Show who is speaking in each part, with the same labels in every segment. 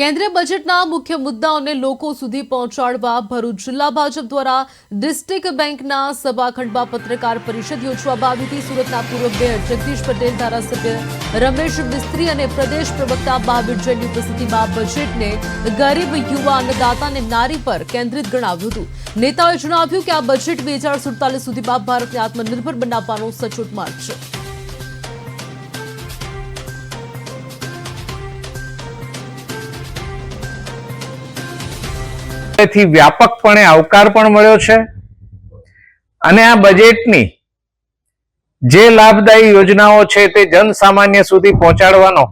Speaker 1: કેન્દ્રીય બજેટના મુખ્ય મુદ્દાઓને લોકો સુધી પહોંચાડવા ભરૂચ જિલ્લા ભાજપ દ્વારા ડિસ્ટ્રિક્ટ બેંકના સભાખંડમાં પત્રકાર પરિષદ યોજવામાં આવી હતી. સુરતના પૂર્વ મેયર જગદીશ પટેલ, ધારાસભ્ય રમેશ મિસ્ત્રી અને પ્રદેશ પ્રવક્તા મહાવીર જૈનની ઉપસ્થિતિમાં બજેટને ગરીબ યુવા અન્નદાતા અને નારી પર કેન્દ્રિત ગણાવ્યું હતું. નેતાઓએ જણાવ્યું કે આ બજેટ બે હજાર સુડતાલીસ સુધીમાં ભારતને આત્મનિર્ભર બનાવવાનો સચોટ માર્ગ છે.
Speaker 2: થી વ્યાપકપણે આવકાર પણ મળ્યો છે. અને આ બજેટની જે લાભદાયી યોજનાઓ છે તે જનસામાન્ય સુધી પહોંચાડવાનો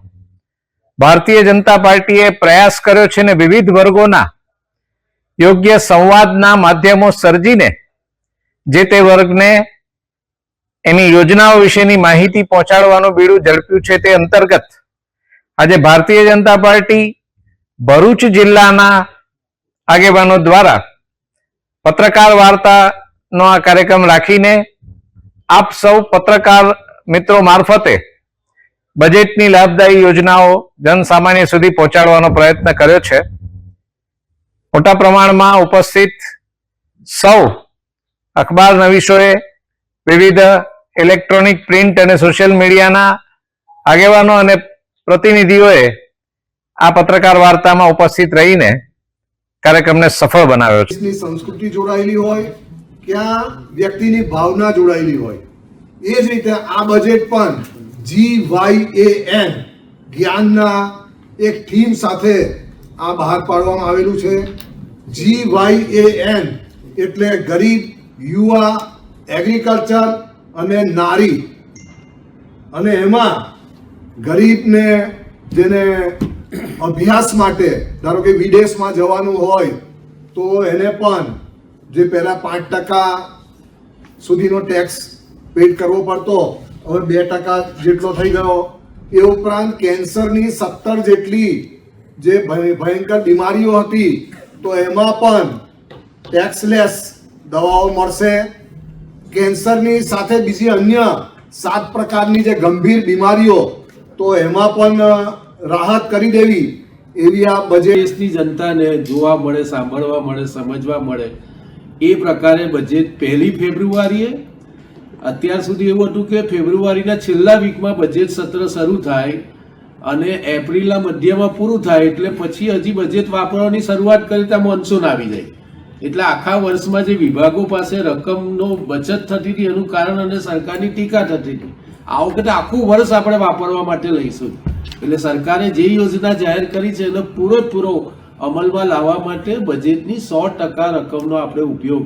Speaker 2: ભારતીય જનતા પાર્ટીએ પ્રયાસ કર્યો છે ને વિવિધ વર્ગોના યોગ્ય સંવાદના માધ્યમો સર્જીને જે તે વર્ગને એની યોજનાઓ વિશેની માહિતી પહોંચાડવાનું બીડું ઝડપ્યું છે તે અંતર્ગત આજે ભારતીય જનતા પાર્ટી ભરૂચ જિલ્લાના આગેવાનો દ્વારા પત્રકાર વાર્તાનો આ કાર્યક્રમ રાખીને આપ સૌ પત્રકાર મિત્રો મારફતે બજેટની લાભદાયી યોજનાઓ જનસામાન્ય સુધી પહોંચાડવાનો પ્રયત્ન કર્યો છે. મોટા પ્રમાણમાં ઉપસ્થિત સૌ અખબાર નવીશોએ વિવિધ ઇલેક્ટ્રોનિક પ્રિન્ટ અને સોશિયલ મીડિયાના આગેવાનો અને પ્રતિનિધિઓએ આ પત્રકાર વાર્તામાં ઉપસ્થિત રહીને કાર્યક્રમને સફળ બનાવ્યો છે.
Speaker 3: સંસ્કૃતિ જોડાયેલી હોય, ક્યાં વ્યક્તિની ભાવના જોડાયેલી હોય, એ જ રીતે આ બજેટ પણ જી વાય એ એન જ્ઞાનના એક થીમ સાથે આ બહાર પાડવામાં આવેલું છે. જી વાય એ એન એટલે ગરીબ, યુવા એગ્રીકલ્ચર અને નારી. અને એમાં ગરીબને જેને અભ્યાસ માટે, ધારો કે વિદેશમાં જવાનું હોય, તો એને પણ જે પહેલા પાંચ ટકા સુધીનો ટેક્સ પેડ કરવો પડતો, હવે બે ટકા જેટલો થઈ ગયો. એ ઉપરાંત કેન્સરની સત્તર જેટલી જે ભય- ભયંકર બીમારીઓ હતી, તો એમાં પણ ટેક્સલેસ દવાઓ મળશે. કેન્સરની સાથે બીજી અન્ય સાત પ્રકારની જે ગંભીર બીમારીઓ, તો એમાં પણ રાહત કરી દેવી એવી આ બજેટ
Speaker 4: દેશની જનતાને જોવા મળે, સાંભળવા મળે, સમજવા મળે, એ પ્રકારે બજેટ પહેલી ફેબ્રુઆરીએ. અત્યાર સુધી એવું હતું કે ફેબ્રુઆરીના છેલ્લા વીકમાં બજેટ સત્ર શરૂ થાય અને એપ્રિલના મધ્યમાં પૂરું થાય એટલે પછી હજી બજેટ વાપરવાની શરૂઆત કરી ત્યાં મોન્સૂન આવી જાય. એટલે આખા વર્ષમાં જે વિભાગો પાસે રકમનો બચત થતી હતી એનું કારણ અને સરકારની ટીકા થતી હતી. આ વખતે આખું વર્ષ આપણે વાપરવા માટે લઈશું. એટલે સરકારે જે યોજના જાહેર કરી છે, એનો પૂરેપૂરો અમલમાં લાવવા માટે બજેટની સો ટકા રકમનો આપણે ઉપયોગ